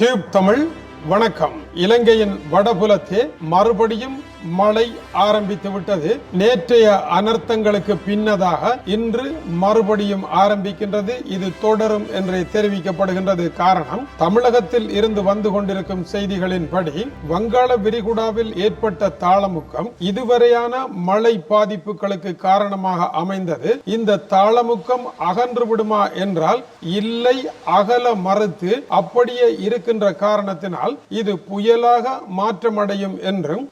Tube Tamil வணக்கம். இலங்கையின் வடபுலத்தே மறுபடியும் மழை ஆரம்பித்து விட்டது. நேற்றைய அனர்த்தங்களுக்கு பின்னதாக இன்று மறுபடியும் ஆரம்பிக்கின்றது. இது தொடரும் என்று தெரிவிக்கப்படுகின்றது. காரணம் தமிழகத்தில் இருந்து வந்து கொண்டிருக்கும் செய்திகளின்படி வங்காள விரிகுடாவில் ஏற்பட்ட தாளமுக்கம் இதுவரையான மழை பாதிப்புகளுக்கு காரணமாக அமைந்தது. இந்த தாளமுக்கம் அகன்று விடுமா என்றால் இல்லை அகல மறுத்து அப்படியே இருக்கின்ற காரணத்தினால் இது புயலாக மாற்றமடையும் என்றும்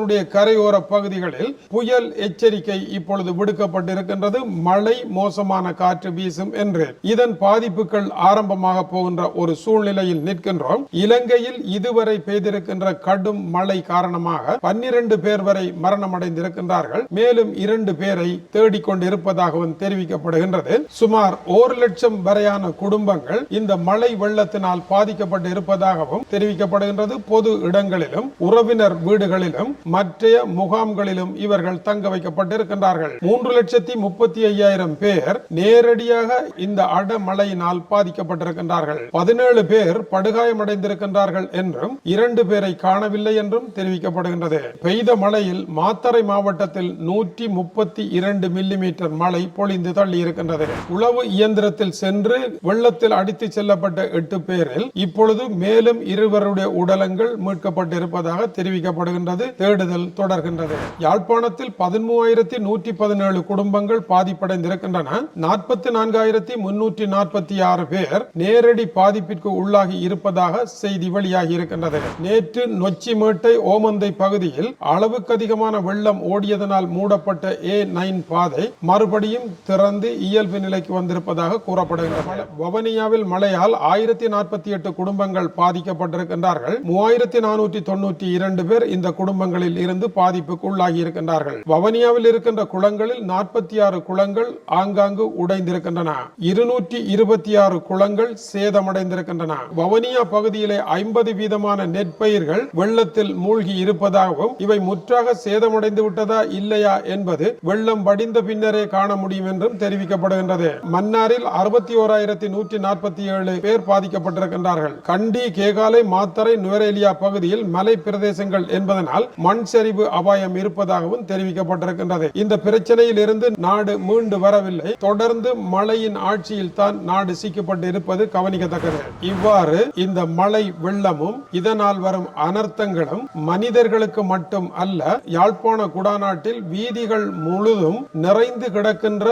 தமிழகத்தினுடைய கரையோர பகுதிகளில் புயல் எச்சரிக்கை இப்பொழுது விடுக்கப்பட்டிருக்கின்றது. மழை மோசமான காற்று வீசும் என்று. இதன் பாதிப்புகள் ஆரம்பமாக போகின்ற ஒரு சூழ்நிலையில் நிற்கின்றோம். இலங்கையில் இதுவரை பெய்திருக்கின்ற கடும் மழை காரணமாக பன்னிரண்டு பேர் வரை மரணமடைந்திருக்கின்றார்கள். மேலும் இரண்டு பேரை தேடிக்கொண்டிருப்பதாகவும் தெரிவிக்கப்படுகின்றது. சுமார் ஒரு லட்சம் வரையான குடும்பங்கள் இந்த மழை வெள்ளத்தினால் பாதிக்கப்பட்டு இருப்பதாகவும் தெரிவிக்கப்படுகின்றது. பொது இடங்களிலும் உறவினர் வீடுகளிலும் மற்ற முகாம்களிலும் இவர்கள் தங்க வைக்கப்பட்டிருக்கின்றார்கள். மூன்று லட்சத்தி முப்பத்தி ஐயாயிரம் பேர் நேரடியாக இந்த அடமழையினால் பாதிக்கப்பட்டிருக்கின்றார்கள். பதினேழு பேர் படுகாயமடைந்திருக்கின்றார்கள் என்றும் இரண்டு பேரை காணவில்லை என்றும் தெரிவிக்கப்படுகின்றது. பெய்த மழையில் மாத்தறை மாவட்டத்தில் நூற்றி முப்பத்தி இரண்டு மில்லிமீட்டர் மழை பொழிந்து தள்ளி இருக்கின்றது உளவு இயந்திரத்தில் சென்று வெள்ளத்தில் அடித்து செல்லப்பட்ட எட்டு பேரில் இப்பொழுது மேலும் இருவருடைய உடலங்கள் மீட்கப்பட்டிருப்பதாக தெரிவிக்கப்படுகின்றது. தேடுதல் தொடர்கின்றது. யாழ்ப்பாணத்தில் பதிமூவாயிரத்தி நூற்றி பதினேழு குடும்பங்கள் பாதிப்படைந்திருக்கின்றன. நாற்பத்தி நான்காயிரத்தி முன்னூற்றி நாற்பத்தி ஆறு பேர் நேரடி பாதிப்பிற்கு உள்ளாகி இருப்பதாக செய்தி வெளியாகி இருக்கின்றது. நேற்று நொச்சிமேட்டை ஓமந்தை பகுதியில் அளவுக்கு அதிகமான வெள்ளம் ஓடியதனால் மூடப்பட்ட ஏ நைன் பாதை மறுபடியும் திறந்து இயல்பு நிலைக்கு வந்திருப்பதாக கூறப்படுகின்றன வவனியாவில் மழையால் ஆயிரத்தி நாற்பத்தி எட்டு குடும்பங்கள் பாதிக்கப்பட்டிருக்கின்றார்கள். மூவாயிரத்தி நானூற்றி தொண்ணூற்றி இரண்டு பேர் இந்த குடும்பங்கள் குளங்களில் இருந்து பாதிப்புக்கு உள்ளாகி இருக்கின்றார்கள் வவனியாவில் இருக்கின்ற குளங்களில் நாற்பத்தி ஆறு குளங்கள் ஆங்காங்கு உடைந்திருக்கின்றன. இருநூற்றி இருபத்தி ஆறு குளங்கள் சேதமடைந்திருக்கின்றன. வவனியா பகுதியிலே ஐம்பது வீதமான நெற்பயிர்கள் வெள்ளத்தில் மூழ்கி இருப்பதாகவும் இவை முற்றாக சேதமடைந்து விட்டதா இல்லையா என்பது வெள்ளம் வடிந்த பின்னரே காண முடியும் என்றும் தெரிவிக்கப்படுகின்றது. மன்னாரில் அறுபத்தி ஓராயிரத்தி நூற்றி நாற்பத்தி ஏழு பேர் பாதிக்கப்பட்டிருக்கின்றார்கள். கண்டி கேகாலை மாத்தரை நுவரேலியா பகுதியில் மலை பிரதேசங்கள் என்பதனால் மண் சரிவு அபாயம் இருப்பதாகவும் தெரிவிக்கப்பட்டிருக்கின்றது. இந்த பிரச்சனையில் இருந்து நாடு மீண்டு வரவில்லை. தொடர்ந்து மழையின் ஆட்சியில் தான் நாடு சிக்கப்பட்டு இருப்பது கவனிக்கத்தக்கது. இவ்வாறு இந்த மழை வெள்ளமும் இதனால் வரும் அனர்த்தங்களும் மனிதர்களுக்கு மட்டும் அல்ல யாழ்ப்பாண குடாநாட்டில் வீதிகள் முழுதும் நிறைந்து கிடக்கின்ற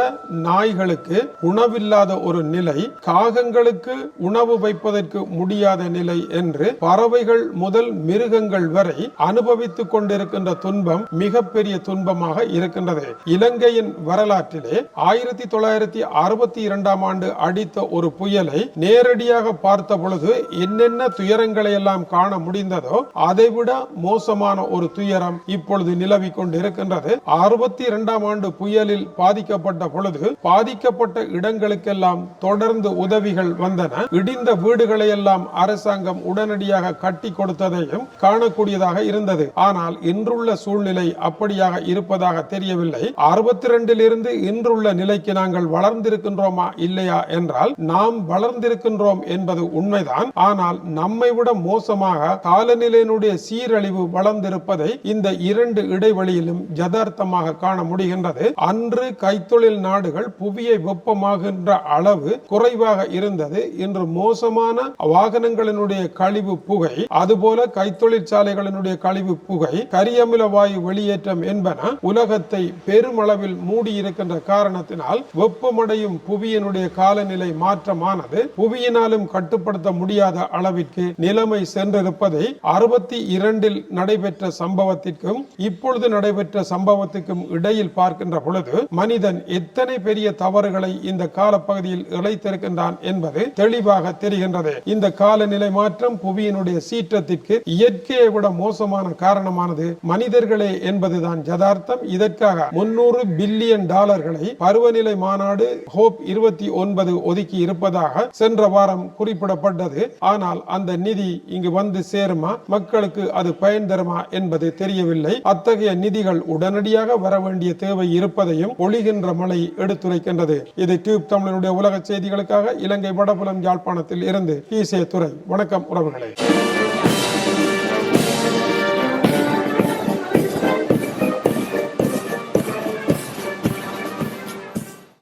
நாய்களுக்கு உணவில்லாத ஒரு நிலை காகங்களுக்கு உணவு வைப்பதற்கு முடியாத நிலை என்று பறவைகள் முதல் மிருகங்கள் வரை அனுபவித்துக் கொண்டு கொண்டிருக்கின்ற துன்பம் மிகப்பெரிய துன்பமாக இருக்கின்றது. இலங்கையின் வரலாற்றிலே ஆயிரத்தி தொள்ளாயிரத்தி அறுபத்தி இரண்டாம் ஆண்டு அடித்த ஒரு புயலை நேரடியாக பார்த்த பொழுது என்னென்ன துயரங்களை எல்லாம் காண முடிந்ததோ அதைவிட மோசமான ஒரு துயரம் இப்பொழுது நிலவி கொண்டிருக்கின்றது. அறுபத்தி இரண்டாம் ஆண்டு புயலில் பாதிக்கப்பட்ட பொழுது பாதிக்கப்பட்ட இடங்களுக்கெல்லாம் தொடர்ந்து உதவிகள் வந்தன. இடிந்த வீடுகளை எல்லாம் அரசாங்கம் உடனடியாக கட்டி கொடுத்ததையும் காணக்கூடியதாக இருந்தது. ஆனால் இன்றுள்ள சூழ்நிலை அப்படியாக இருப்பதாக தெரியவில்லை. அறுபத்தி ரெண்டிலிருந்து இன்றுள்ள நிலைக்கு நாங்கள் வளர்ந்திருக்கின்றோமா இல்லையா என்றால் நாம் வளர்ந்திருக்கின்றோம் என்பது உண்மைதான். ஆனால் நம்மை விட மோசமாக காலநிலையினுடைய சீரழிவு வளர்ந்திருப்பதை இந்த இரண்டு இடைவெளியிலும் யதார்த்தமாக காண முடிகின்றது. அன்று கைத்தொழில் நாடுகள் புவியை வெப்பமாகின்ற அளவு குறைவாக இருந்தது. இன்று மோசமான வாகனங்களினுடைய கழிவு புகை அதுபோல கைத்தொழிற்சாலைகளினுடைய கழிவு புகை கரியமில வாயு வெளியேற்றம் என்பன உலகத்தை பெருமளவில் மூடியிருக்கின்ற காரணத்தினால் வெப்பமடையும் புவியினுடைய காலநிலை மாற்றமானது புவியினாலும் கட்டுப்படுத்த முடியாத அளவிற்கு நிலைமை சென்றிருப்பதை அறுபத்தி இரண்டில் நடைபெற்ற சம்பவத்திற்கும் இப்பொழுது நடைபெற்ற சம்பவத்துக்கும் இடையில் பார்க்கின்ற பொழுது மனிதன் எத்தனை பெரிய தவறுகளை இந்த காலப்பகுதியில் இழைத்திருக்கின்றான் என்பது தெளிவாக தெரிகின்றது. இந்த காலநிலை மாற்றம் புவியினுடைய சீற்றத்திற்கு இயற்கையை விட மோசமான காரணமானது அதாவது மனிதர்களே என்பதுதான் யதார்த்தம். இதற்காக முன்னூறு பில்லியன் டாலர்களை பருவநிலை மாநாடு ஹோப் இருபத்தி ஒன்பது ஒதுக்கி இருப்பதாக சென்ற வாரம் குறிப்பிடப்பட்டது. ஆனால் அந்த நிதி இங்கு வந்து சேருமா? மக்களுக்கு அது பயன் தருமா என்பது தெரியவில்லை. அத்தகைய நிதிகள் உடனடியாக வர வேண்டிய தேவை இருப்பதையும் ஒளிகின்ற மழை எடுத்துரைக்கின்றது. இது டியூப் தமிழனுடைய உலக செய்திகளுக்காக இலங்கை வடபுலம் யாழ்ப்பாணத்தில் இருந்து கீசே துறை வணக்கம் உறவுகளே.